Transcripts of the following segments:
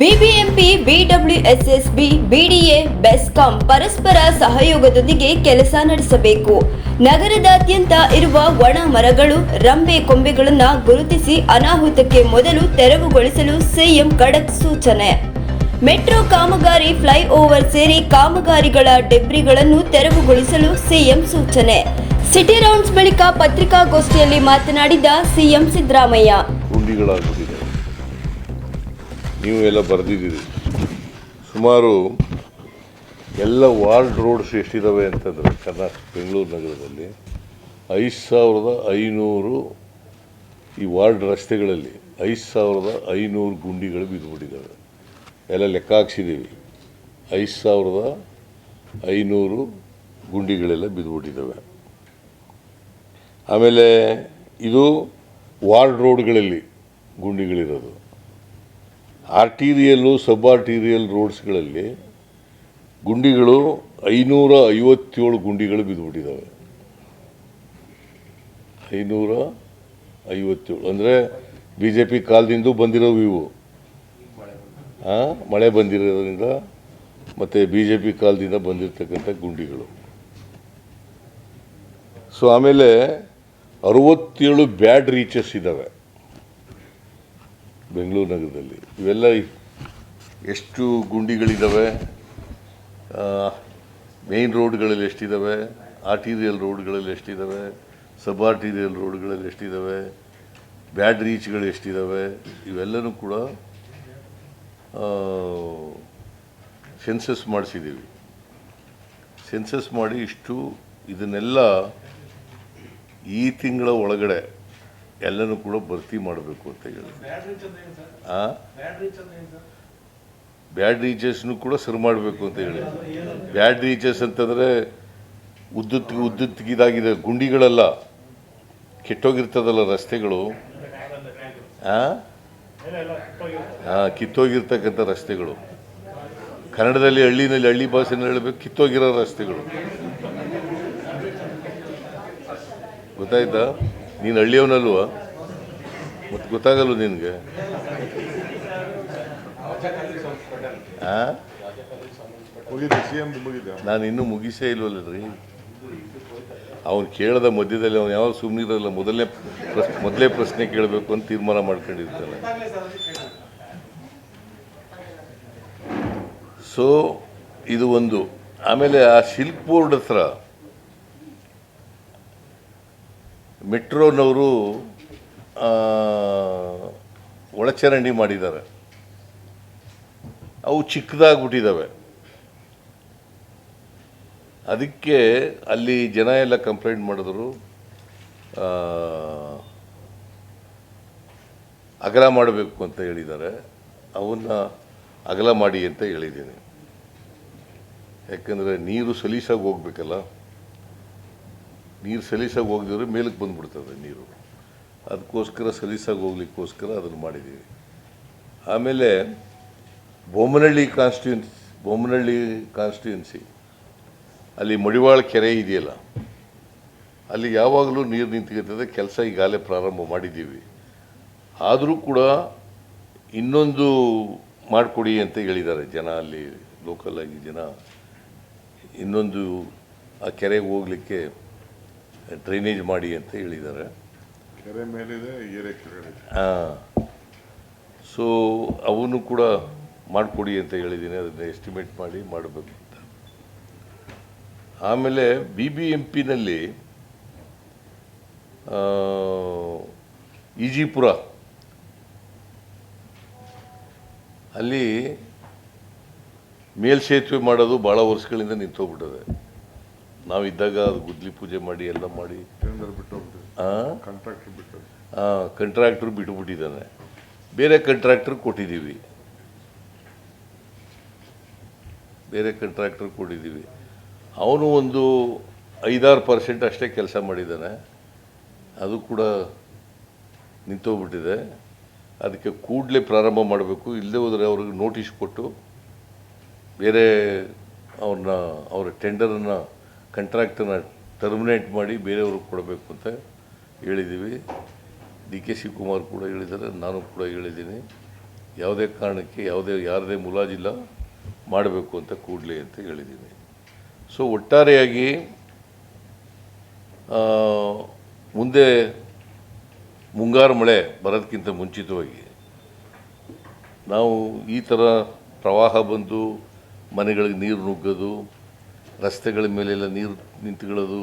BBMP BWSSB BDA, BESCOM ಪರಸ್ಪರ ಸಹಯೋಗದೊಂದಿಗೆ ಕೆಲಸ ನಡೆಸಬೇಕು. ನಗರದಾದ್ಯಂತ ಇರುವ ಒಣ ಮರಗಳು, ರಂಬೆ ಕೊಂಬೆಗಳನ್ನು ಗುರುತಿಸಿ ಅನಾಹುತಕ್ಕೆ ಮೊದಲು ತೆರವುಗೊಳಿಸಲು ಸಿಎಂ ಖಡಕ್ ಸೂಚನೆ. ಮೆಟ್ರೋ ಕಾಮಗಾರಿ ಫ್ಲೈಓವರ್ ಸೇರಿ ಕಾಮಗಾರಿಗಳ ಡೆಬ್ರಿಗಳನ್ನು ತೆರವುಗೊಳಿಸಲು ಸಿಎಂ ಸೂಚನೆ. ಸಿಟಿ ರೌಂಡ್ಸ್ ಬಳಿಕ ಪತ್ರಿಕಾಗೋಷ್ಠಿಯಲ್ಲಿ ಮಾತನಾಡಿದ ಸಿಎಂ ಸಿದ್ದರಾಮಯ್ಯ. ನೀವು ಎಲ್ಲ ಬರೆದಿದ್ದೀರಿ. ಸುಮಾರು ಎಲ್ಲ ವಾರ್ಡ್ ರೋಡ್ಸ್ ಎಷ್ಟಿದ್ದಾವೆ ಅಂತಂದರೆ ಕರ್ನಾಟಕ ಬೆಂಗಳೂರು ನಗರದಲ್ಲಿ ಐದು ಸಾವಿರದ ಐನೂರು ಈ ವಾರ್ಡ್ ರಸ್ತೆಗಳಲ್ಲಿ ಐದು ಸಾವಿರದ ಐನೂರು ಗುಂಡಿಗಳು ಬಿದ್ದುಬಿಟ್ಟಿದ್ದಾವೆ. ಎಲ್ಲ ಲೆಕ್ಕ ಹಾಕ್ಸಿದ್ದೀವಿ. ಐದು ಸಾವಿರದ ಐನೂರು ಗುಂಡಿಗಳೆಲ್ಲ ಬಿದ್ದುಬಿಟ್ಟಿದ್ದಾವೆ. ಆಮೇಲೆ ಇದು ವಾರ್ಡ್ ರೋಡ್ಗಳಲ್ಲಿ ಗುಂಡಿಗಳಿರೋದು. ಆರ್ಟೀರಿಯಲ್ಲು ಸಬ್ ಆರ್ಟೀರಿಯಲ್ ರೋಡ್ಸ್ಗಳಲ್ಲಿ ಗುಂಡಿಗಳು ಐನೂರ ಐವತ್ತೇಳು ಗುಂಡಿಗಳು ಬಿದ್ದುಬಿಟ್ಟಿದ್ದಾವೆ. ಐನೂರ ಐವತ್ತೇಳು ಅಂದರೆ ಬಿ ಜೆ ಪಿ ಕಾಲದಿಂದ ಬಂದಿರೋ ಇವು ಮಳೆ ಬಂದಿರೋದ್ರಿಂದ ಮತ್ತು ಬಿ ಜೆ ಪಿ ಕಾಲದಿಂದ ಬಂದಿರತಕ್ಕಂಥ ಗುಂಡಿಗಳು. ಸೊ, ಆಮೇಲೆ ಅರವತ್ತೇಳು ಬ್ಯಾಡ್ ರೀಚಸ್ ಇದ್ದಾವೆ. ಬೆಂಗಳೂರು ನಗರದಲ್ಲಿ. ಇವೆಲ್ಲ ಎಷ್ಟು ಗುಂಡಿಗಳಿದ್ದಾವೆ ಮೇನ್ ರೋಡ್ಗಳಲ್ಲಿ ಎಷ್ಟಿದ್ದಾವೆ ಆರ್ಟೀರಿಯಲ್ ರೋಡ್ಗಳಲ್ಲಿ ಎಷ್ಟಿದ್ದಾವೆ ಸಬ್ ಆರ್ಟೀರಿಯಲ್ ರೋಡ್ಗಳಲ್ಲಿ ಎಷ್ಟಿದ್ದಾವೆ ಬ್ಯಾಡ್ ರೀಚ್ಗಳು ಎಷ್ಟಿದ್ದಾವೆ ಇವೆಲ್ಲನೂ ಕೂಡ ಸೆನ್ಸಸ್ ಮಾಡಿಸಿದ್ದೀವಿ ಸೆನ್ಸಸ್ ಮಾಡಿ ಇಷ್ಟು ಇದನ್ನೆಲ್ಲ ಈ ತಿಂಗಳ ಒಳಗಡೆ ಎಲ್ಲನೂ ಕೂಡ ಭರ್ತಿ ಮಾಡಬೇಕು ಅಂತ ಹೇಳಿ. ಆ? ಬ್ಯಾಡ್ ರೀಚರ್ಸ್ನು ಕೂಡ ಸರಿ ಮಾಡಬೇಕು ಅಂತ ಹೇಳಿ. ಬ್ಯಾಡ್ ರೀಚರ್ಸ್ ಅಂತಂದರೆ ಉದ್ದುತ್ ಉದ್ದುತ್ತಿಗಿದಾಗಿದೆ ಗುಂಡಿಗಳೆಲ್ಲ. ಕೆಟ್ಟೋಗಿರ್ತದಲ್ಲ ರಸ್ತೆಗಳು. ಹಾಂ ಆ, ಕಿತ್ತೋಗಿರ್ತಕ್ಕಂಥ ರಸ್ತೆಗಳು. ಕನ್ನಡದಲ್ಲಿ ಹಳ್ಳಿನಲ್ಲಿ ಹಳ್ಳಿ ಭಾಷೆನಲ್ಲಿ ಹೇಳಬೇಕು ಕಿತ್ತೋಗಿರೋ ರಸ್ತೆಗಳು. ಗೊತ್ತಾಯ್ತಾ? ನೀನು ಹಳ್ಳಿಯವನಲ್ವ? ಮತ್ತೆ ಗೊತ್ತಾಗಲ್ಲ ನಿನಗೆ? ನಾನು ಇನ್ನೂ ಮುಗಿಸೇ ಇಲ್ವಲ್ಲ ರೀ. ಅವ್ನು ಕೇಳದ ಮಧ್ಯದಲ್ಲಿ ಅವ್ನು ಯಾವ ಸುಮ್ಮನಿರಲ್ಲ ಮೊದಲನೇ ಪ್ರಶ್ನೆ ಮೊದಲೇ ಪ್ರಶ್ನೆ ಕೇಳಬೇಕು ಅಂತ ತೀರ್ಮಾನ ಮಾಡ್ಕೊಂಡಿರ್ತಾನೆ. ಸೊ ಇದು ಒಂದು. ಆಮೇಲೆ ಆ ಸಿಲ್ಕ್ ಬೋರ್ಡ್ ಹತ್ರ ಮೆಟ್ರೋನವರು ಒಳಚರಂಡಿ ಮಾಡಿದ್ದಾರೆ. ಅವು ಚಿಕ್ಕದಾಗ್ಬಿಟ್ಟಿದ್ದಾವೆ. ಅದಕ್ಕೆ ಅಲ್ಲಿ ಜನ ಎಲ್ಲ ಕಂಪ್ಲೇಂಟ್ ಮಾಡಿದ್ರು. ಅಗಲ ಮಾಡಬೇಕು ಅಂತ ಹೇಳಿದ್ದಾರೆ. ಅವನ್ನ ಅಗಲ ಮಾಡಿ ಅಂತ ಹೇಳಿದ್ದೀನಿ. ಯಾಕಂದರೆ ನೀರು ಸಲೀಸಾಗಿ ಹೋಗ್ಬೇಕಲ್ಲ. ನೀರು ಸಲೀಸಾಗಿ ಹೋಗಿದ್ರೆ ಮೇಲಕ್ಕೆ ಬಂದುಬಿಡ್ತದೆ ನೀರು. ಅದಕ್ಕೋಸ್ಕರ ಸಲೀಸಾಗಿ ಹೋಗ್ಲಿಕ್ಕೋಸ್ಕರ ಅದನ್ನು ಮಾಡಿದ್ದೀವಿ. ಆಮೇಲೆ ಬೊಮ್ಮನಹಳ್ಳಿ ಕಾನ್ಸ್ಟಿಟ್ಯೂನ್ಸಿ ಬೊಮ್ಮನಹಳ್ಳಿ ಕಾನ್ಸ್ಟಿಟ್ಯೂನ್ಸಿ ಅಲ್ಲಿ ಮಡಿವಾಳ ಕೆರೆ ಇದೆಯಲ್ಲ, ಅಲ್ಲಿ ಯಾವಾಗಲೂ ನೀರು ನಿಂತ್ಕೊತದೆ ಕೆಲಸ ಈಗಾಗಲೇ ಪ್ರಾರಂಭ ಮಾಡಿದ್ದೀವಿ. ಆದರೂ ಕೂಡ ಇನ್ನೊಂದು ಮಾಡಿಕೊಡಿ ಅಂತ ಹೇಳಿದ್ದಾರೆ ಜನ, ಅಲ್ಲಿ ಲೋಕಲ್ ಆಗಿ ಜನ. ಇನ್ನೊಂದು ಆ ಕೆರೆಗೆ ಹೋಗಲಿಕ್ಕೆ ಡ್ರೈನೇಜ್ ಮಾಡಿ ಅಂತ ಹೇಳಿದ್ದಾರೆ. ಕೆರೆ ಮೇಲಿದೆ ಹಾಂ. ಸೊ ಅವನು ಕೂಡ ಮಾಡಿಕೊಡಿ ಅಂತ ಹೇಳಿದ್ದೀನಿ ಅದನ್ನು ಎಸ್ಟಿಮೇಟ್ ಮಾಡಿ ಮಾಡಬೇಕು ಅಂತ. ಆಮೇಲೆ ಬಿ ಬಿ ಎಂ ಪಿನಲ್ಲಿ ಈಜಿಪುರ ಅಲ್ಲಿ ಮೇಲ್ಸೇತುವೆ ಮಾಡೋದು ಭಾಳ ವರ್ಷಗಳಿಂದ ನಿಂತೋಗ್ಬಿಟ್ಟದೆ. ನಾವಿದ್ದಾಗ ಅದು ಗುದ್ಲಿ ಪೂಜೆ ಮಾಡಿ ಎಲ್ಲ ಮಾಡಿ. ಟೆಂಡರ್ ಬಿಟ್ಟು ಹಾಂ ಕಾಂಟ್ರಾಕ್ಟರ್ ಬಿಟ್ಟು ಕಂಟ್ರಾಕ್ಟ್ರು ಬಿಟ್ಬಿಟ್ಟಿದ್ದಾನೆ. ಬೇರೆ ಕಂಟ್ರಾಕ್ಟರ್ ಕೊಟ್ಟಿದ್ದೀವಿ. ಬೇರೆ ಕಂಟ್ರಾಕ್ಟರ್ ಕೊಟ್ಟಿದ್ದೀವಿ. ಅವನು ಒಂದು ಐದಾರು ಪರ್ಸೆಂಟ್ ಅಷ್ಟೇ ಕೆಲಸ ಮಾಡಿದ್ದಾನೆ. ಅದು ಕೂಡ ನಿಂತೋಗ್ಬಿಟ್ಟಿದೆ. ಅದಕ್ಕೆ ಕೂಡಲೇ ಪ್ರಾರಂಭ ಮಾಡಬೇಕು. ಇಲ್ಲದೆ ಹೋದರೆ ಅವ್ರಿಗೆ ನೋಟಿಸ್ ಕೊಟ್ಟು ಬೇರೆ ಅವ್ರನ್ನ ಅವರ ಟೆಂಡರನ್ನು ಕಂಟ್ರಾಕ್ಟನ್ನು ಟರ್ಮಿನೇಟ್ ಮಾಡಿ ಬೇರೆಯವ್ರಿಗೆ ಕೊಡಬೇಕು ಅಂತ ಹೇಳಿದ್ದೀವಿ ಡಿ ಕೆ ಶಿವಕುಮಾರ್ ಕೂಡ ಹೇಳಿದ್ದಾರೆ, ನಾನು ಕೂಡ ಹೇಳಿದ್ದೀನಿ. ಯಾವುದೇ ಕಾರಣಕ್ಕೆ ಯಾವುದೇ, ಯಾರದೇ ಮುಲಾಜಿಲ್ಲ ಮಾಡಬೇಕು ಅಂತ ಕೂಡಲೇ ಅಂತ ಹೇಳಿದ್ದೀನಿ ಸೊ ಒಟ್ಟಾರೆಯಾಗಿ ಮುಂದೆ ಮುಂಗಾರು ಮಳೆ ಬರೋದಕ್ಕಿಂತ ಮುಂಚಿತವಾಗಿ ನಾವು ಈ ಥರ ಪ್ರವಾಹ ಬಂದು ಮನೆಗಳಿಗೆ ನೀರು ನುಗ್ಗೋದು ರಸ್ತೆಗಳ ಮೇಲೆಲ್ಲ ನೀರು ನಿಂತ್ಕೊಳ್ಳೋದು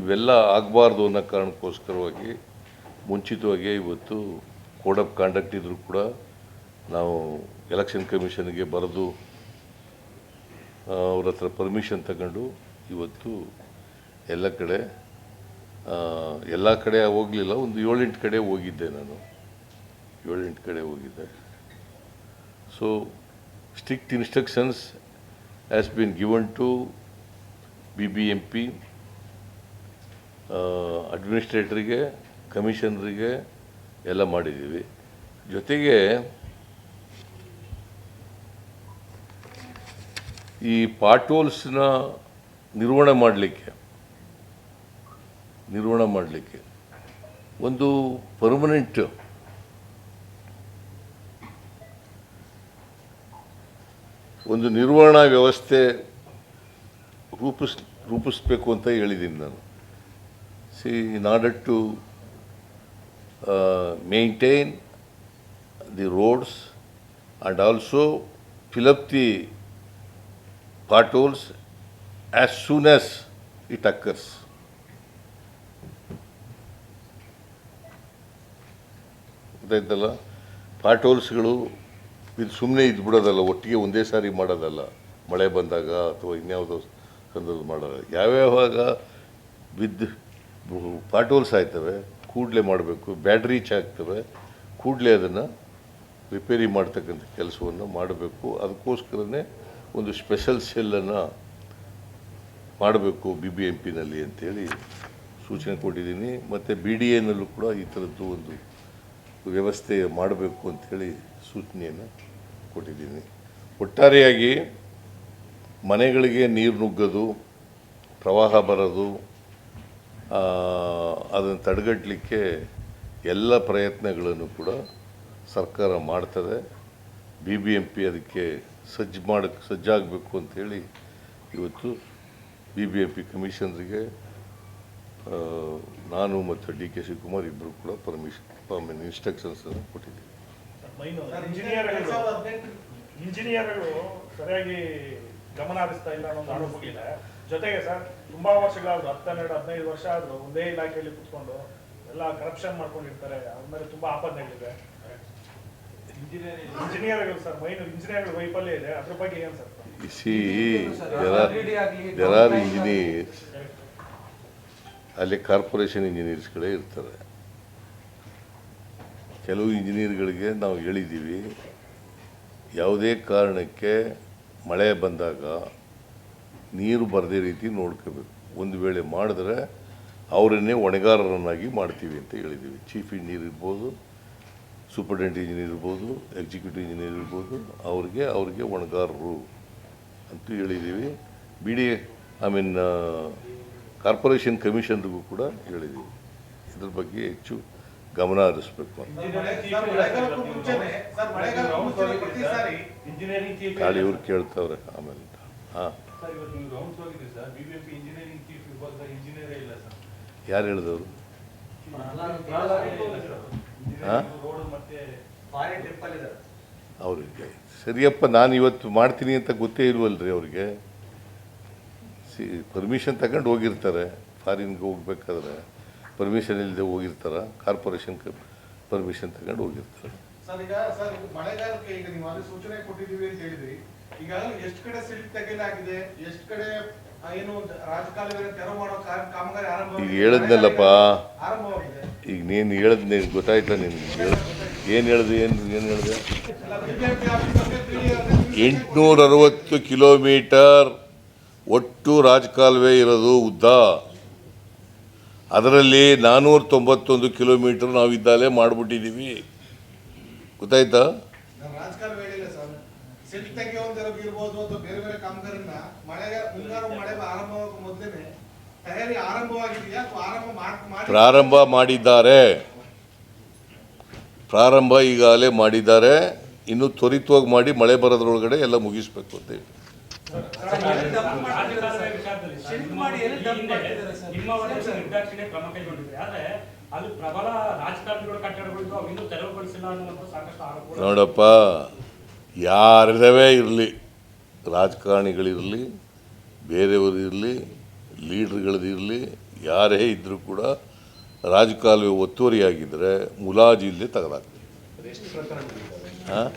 ಇವೆಲ್ಲ ಆಗಬಾರ್ದು ಅನ್ನೋ ಕಾರಣಕ್ಕೋಸ್ಕರವಾಗಿ, ಮುಂಚಿತವಾಗಿ ಇವತ್ತು ಕೋಡ್ ಆಫ್ ಕಾಂಡಕ್ಟ್ ಇದ್ದರೂ ಕೂಡ ನಾವು ಎಲೆಕ್ಷನ್ ಕಮಿಷನ್ಗೆ ಬರೆದು ಅವ್ರ ಹತ್ರ ಪರ್ಮಿಷನ್ ತಗೊಂಡು ಇವತ್ತು ಎಲ್ಲ ಕಡೆ ಎಲ್ಲ ಕಡೆ ಹೋಗಲಿಲ್ಲ, ಒಂದು ಏಳೆಂಟು ಕಡೆ ಹೋಗಿದ್ದೆ ನಾನು. ಏಳೆಂಟು ಕಡೆ ಹೋಗಿದ್ದೆ. So strict instructions has been given to B P ಕಮಿಷನರಿಗೆ ಎಲ್ಲ ಮಾಡಿದ್ದೀವಿ. ಜೊತೆಗೆ ಈ ಪಾಟೋಲ್ಸ್ನ ನಿರ್ವಹಣೆ ಮಾಡಲಿಕ್ಕೆ ನಿರ್ವಹಣೆ ಮಾಡಲಿಕ್ಕೆ ಒಂದು ಪರ್ಮನೆಂಟ್ ಒಂದು ನಿರ್ವಹಣಾ ವ್ಯವಸ್ಥೆ ರೂಪಿಸ್, ರೂಪಿಸ್ಬೇಕು ಅಂತ ಹೇಳಿದ್ದೀನಿ ನಾನು see in order to maintain the roads and also fill up the the as soon as it occurs. ಗೊತ್ತಾಯ್ತಲ್ಲ ಪಾಟೋಲ್ಸ್ಗಳು ಇದು ಸುಮ್ಮನೆ ಇದು ಬಿಡೋದಲ್ಲ, ಒಟ್ಟಿಗೆ ಒಂದೇ ಸಾರಿ ಮಾಡೋದಲ್ಲ. ಮಳೆ ಬಂದಾಗ ಅಥವಾ ಇನ್ಯಾವುದೋ ಸಂದರ್ಭ ಮಾಡೋಲ್ಲ ಯಾವ್ಯಾವಾಗ ಬಿದ್ದು ಪಾಟೋಲ್ಸ್ ಆಯ್ತವೆ, ಕೂಡಲೇ ಮಾಡಬೇಕು, ಬ್ಯಾಟ್ರಿ ಆಗ್ತವೆ, ಕೂಡಲೇ ಅದನ್ನು ರಿಪೇರಿ ಮಾಡ್ತಕ್ಕಂಥ ಕೆಲಸವನ್ನು ಮಾಡಬೇಕು. ಅದಕ್ಕೋಸ್ಕರನೇ ಒಂದು ಸ್ಪೆಷಲ್ ಸೆಲ್ಲನ್ನು ಮಾಡಬೇಕು ಬಿ ಬಿ ಎಂ ಪಿನಲ್ಲಿ ಅಂತೇಳಿ ಸೂಚನೆ ಕೊಟ್ಟಿದ್ದೀನಿ. ಮತ್ತು ಬಿ ಡಿ ಎನಲ್ಲೂ ಕೂಡ ಈ ಥರದ್ದು ಒಂದು ವ್ಯವಸ್ಥೆ ಮಾಡಬೇಕು ಅಂಥೇಳಿ ಸೂಚನೆಯನ್ನು ಕೊಟ್ಟಿದ್ದೀನಿ. ಒಟ್ಟಾರೆಯಾಗಿ ಮನೆಗಳಿಗೆ ನೀರು ನುಗ್ಗೋದು, ಪ್ರವಾಹ ಬರೋದು ಅದನ್ನು ತಡೆಗಟ್ಟಲಿಕ್ಕೆ ಎಲ್ಲ ಪ್ರಯತ್ನಗಳನ್ನು ಕೂಡ ಸರ್ಕಾರ ಮಾಡ್ತದೆ. ಬಿ ಬಿ ಎಂ ಪಿ ಅದಕ್ಕೆ ಸಜ್ಜು ಮಾಡಕ್ಕೆ ಸಜ್ಜಾಗಬೇಕು ಅಂಥೇಳಿ ಇವತ್ತು ಬಿ ಬಿ ಎಂ ಪಿ ಕಮಿಷನರಿಗೆ ನಾನು ಮತ್ತು ಡಿ ಕೆ ಶಿವಕುಮಾರ್ ಇಬ್ಬರು ಕೂಡ ಪರ್ಮಿಷನ್ ಇನ್ಸ್ಟ್ರಕ್ಷನ್ಸನ್ನು ಕೊಟ್ಟಿದ್ದೀವಿ. ಮೈನು. ಇಂಜಿನಿಯರ್ಗಳು ಇಂಜಿನಿಯರ್ಗಳು ಸರಿಯಾಗಿ ಗಮನ ಹರಿಸ್ತಾ ಇಲ್ಲ ಅನ್ನೋ ಒಂದು ಆರೋಪ ಇದೆ ಜೊತೆಗೆ ಸರ್ ತುಂಬಾ ವರ್ಷಗಳಾದ್ರು ಹನ್ನೆರಡು ಹದಿನೈದು ವರ್ಷ ಆದ್ರೂ ಒಂದೇ ಇಲಾಖೆಯಲ್ಲಿ ಕುತ್ಕೊಂಡು ಎಲ್ಲ ಕರಪ್ಷನ್ ಮಾಡ್ಕೊಂಡಿರ್ತಾರೆ. ಅವ್ರ ಮೇಲೆ ತುಂಬಾ ಆಪಾದನೆಗಳಿದೆ ಇಂಜಿನಿಯರ್ಗಳು ಸರ್ ಮೈನು ಇಂಜಿನಿಯರ್ ವೈಫಲ್ಯ ಇದೆ. ಅದ್ರ ಬಗ್ಗೆ ಏನ್ ಸರ್? ಇಂಜಿನಿಯರ್ಸ್ ಅಲ್ಲಿ ಕಾರ್ಪೊರೇಷನ್ ಇಂಜಿನಿಯರ್ಸ್ಗಳೇ ಇರ್ತಾರೆ. ಕೆಲವು ಇಂಜಿನಿಯರ್ಗಳಿಗೆ ನಾವು ಹೇಳಿದ್ದೀವಿ, ಯಾವುದೇ ಕಾರಣಕ್ಕೆ ಮಳೆ ಬಂದಾಗ ನೀರು ಬರದೇ ರೀತಿ ನೋಡ್ಕೋಬೇಕು. ಒಂದು ವೇಳೆ ಮಾಡಿದ್ರೆ ಅವರನ್ನೇ ಹೊಣೆಗಾರರನ್ನಾಗಿ ಮಾಡ್ತೀವಿ ಅಂತ ಹೇಳಿದ್ದೀವಿ. ಚೀಫ್ ಇಂಜಿನಿಯರ್ ಇರ್ಬೋದು, ಸೂಪರ್ಡೆಂಟ್ ಇಂಜಿನಿಯರ್ ಇರ್ಬೋದು, ಎಕ್ಸಿಕ್ಯೂಟಿವ್ ಇಂಜಿನಿಯರ್ ಇರ್ಬೋದು, ಅವ್ರಿಗೆ ಅವ್ರಿಗೆ ಹೊಣೆಗಾರರು ಅಂತ ಹೇಳಿದ್ದೀವಿ. B D I mean corporation ಕಮಿಷನ್ಗೂ ಕೂಡ ಹೇಳಿದ್ದೀವಿ. ಇದ್ರ ಬಗ್ಗೆ ಹೆಚ್ಚು ಗಮನ ಹರಿಸ್ಬೇಕು ಖಾಲಿ ಇವ್ರು ಕೇಳ್ತಾವ್ರೆ ಆಮೇಲೆ ಹಾಂ. ಸರ್ ಇವತ್ತು ನೀವು ರೌಂಡ್ಸ್ ಹೋಗಿದ್ರಿ ಸರ್. ಬಿಬಿಎಂಪಿ ಇಂಜಿನಿಯರಿಂಗ್ ಚೀಫ್ ವಿಭಾಗದ ಇಂಜಿನಿಯರೇ ಇಲ್ಲ ಸರ್. ಯಾರು ಹೇಳಿದವರು ಅವ್ರಿಗೆ ಸರಿಯಪ್ಪ ನಾನು ಇವತ್ತು ಮಾಡ್ತೀನಿ ಅಂತ ಗೊತ್ತೇ ಇಲ್ವಲ್ರಿ ಅವ್ರಿಗೆ. ಸಿ ಪರ್ಮಿಷನ್ ತಗೊಂಡು ಹೋಗಿರ್ತಾರೆ. ಫಾರಿನ್ಗೆ ಹೋಗ್ಬೇಕಾದ್ರೆ. ಪರ್ಮಿಷನ್ ಇಲ್ಲದೆ ಹೋಗಿರ್ತಾರೆ ಕಾರ್ಪೊರೇಷನ್ ಪರ್ಮಿಷನ್ ತಗೊಂಡು ಹೋಗಿರ್ತಾರೆ. ಈಗ ಹೇಳದ್ನಲ್ಲಪ್ಪ. ಈಗ ನೀನು ಹೇಳಿದ್ ನೀನು ಗೊತ್ತಾಯ್ತಾ ನಿನ್ಗೆ? ಏನು ಹೇಳಿದೆ ಏನು ಏನು ಹೇಳಿದೆ? ಎಂಟುನೂರ ಅರವತ್ತು ಕಿಲೋಮೀಟರ್ ಒಟ್ಟು ರಾಜಕಾಲುವೆ ಇರೋದು ಉದ್ದ. ಅದರಲ್ಲಿ ನಾನ್ನೂರ ತೊಂಬತ್ತೊಂದು ಕಿಲೋಮೀಟರ್ ನಾವು ಇದ್ದಾಲೆ ಮಾಡಿಬಿಟ್ಟಿದ್ದೀವಿ. ಗೊತ್ತಾಯ್ತಾ? ಪ್ರಾರಂಭ ಮಾಡಿದ್ದಾರೆ. ಪ್ರಾರಂಭ ಈಗಾಗಲೇ ಮಾಡಿದ್ದಾರೆ. ಇನ್ನು ತ್ವರಿತವಾಗಿ ಮಾಡಿ ಮಳೆ ಬರೋದ್ರೊಳಗಡೆ ಎಲ್ಲ ಮುಗಿಸ್ಬೇಕು ಅಂತ ಹೇಳಿ. ನಿಮ್ಮ ವರದಿ ನಿರ್ದಾಕ್ಷಿಣ್ಯ ಕ್ರಮ ಕೈಗೊಂಡಿದ್ರೆ ಆದ್ರೆ ಅಲ್ಲಿ ಪ್ರಬಲ ರಾಜಕಾರಣಿಗಳ ಕಟ್ಟಡಗಳಿದ್ದು ಅವು ಇನ್ನೂ ತೆರವುಗೊಳಿಸಿಲ್ಲ ಅನ್ನುವಂಥ ಸಾಕಷ್ಟು ಆರೋಪ ನೋಡಪ್ಪ ಯಾರದವೇ ಇರಲಿ ರಾಜಕಾರಣಿಗಳಿರಲಿ ಬೇರೆಯವರು ಇರಲಿ ಲೀಡ್ರ್ಗಳದಿರಲಿ ಯಾರೇ ಇದ್ದರೂ ಕೂಡ ರಾಜಕಾಲುವೆ ಒತ್ತುವರಿಯಾಗಿದ್ದರೆ ಮುಲಾಜಿ ಇಲ್ಲದೆ ತೆಗೆದಾಕ್ತೀವಿ ಹಾಂ